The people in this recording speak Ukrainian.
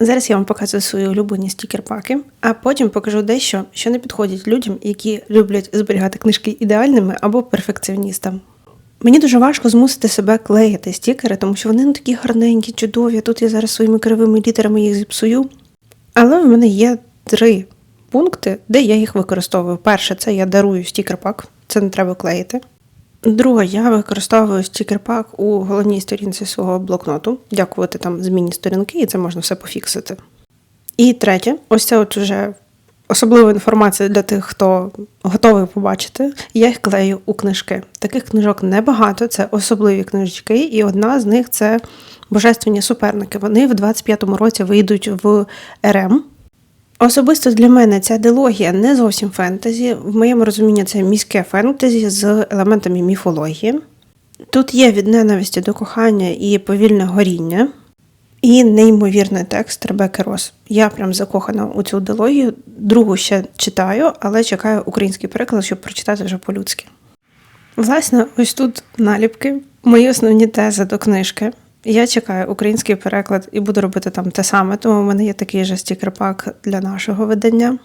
Зараз я вам показую свої улюблені стікер-паки, а потім покажу дещо, що не підходить людям, які люблять зберігати книжки ідеальними або перфекціоністам. Мені дуже важко змусити себе клеїти стікери, тому що вони ну, такі гарненькі, чудові. Тут я зараз своїми кривими літерами їх зіпсую. Але в мене є три пункти, де я їх використовую. Перше, це я дарую стікер-пак, це не треба клеїти. Друге, я використовую стікер-пак у головній сторінці свого блокноту, дякувати там зміні сторінки, і це можна все пофіксити. І третє, ось це от уже особлива інформація для тих, хто готовий побачити. Я їх клею у книжки. Таких книжок небагато, це особливі книжечки, і одна з них це Божественні суперники. Вони в 25-му році вийдуть в РМ. Особисто для мене ця дилогія не зовсім фентезі. В моєму розумінні це міське фентезі з елементами міфології. Тут є від ненависті до кохання і повільне горіння, і неймовірний текст Ребекки Рос. Я прям закохана у цю дилогію. Другу ще читаю, але чекаю український переклад, щоб прочитати вже по-людськи. Власне, ось тут наліпки, мої основні тези до книжки. Я чекаю український переклад і буду робити там те саме, тому в мене є такий же стікер-пак для нашого видання.